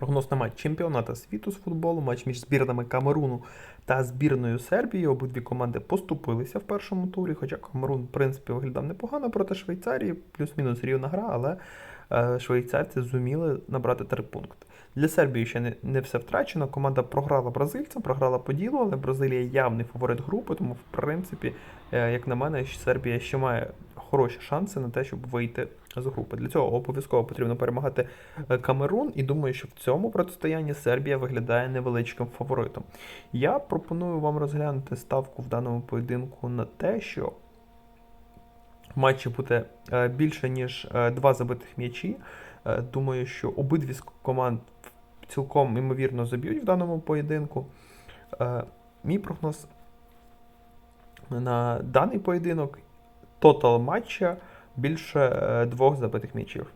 Прогноз на матч чемпіоната світу з футболу, матч між збірними Камеруну та збірною Сербії. Обидві команди поступилися в першому турі, хоча Камерун, в принципі, виглядав непогано проти Швейцарії, плюс-мінус рівна гра, але е, швейцарці зуміли набрати три пункти. Для Сербії ще не, не все втрачено. Команда програла бразильцям, програла по ділу, але Бразилія явний фаворит групи, тому, в принципі, е, як на мене, Сербія ще має хороші шанси на те, щоб вийти з групи. Для цього обов'язково потрібно перемагати е, Камерун, і думаю, що в цьому протистоянні Сербія виглядає невеличким фаворитом. Я пропоную вам розглянути ставку в даному поєдинку на те, що в матчі буде е, більше, ніж е, два забитих м'ячі. Думаю, що обидві з команд цілком імовірно заб'ють в даному поєдинку. Мій прогноз на даний поєдинок тотал матча більше е, двох забитих м'ячів.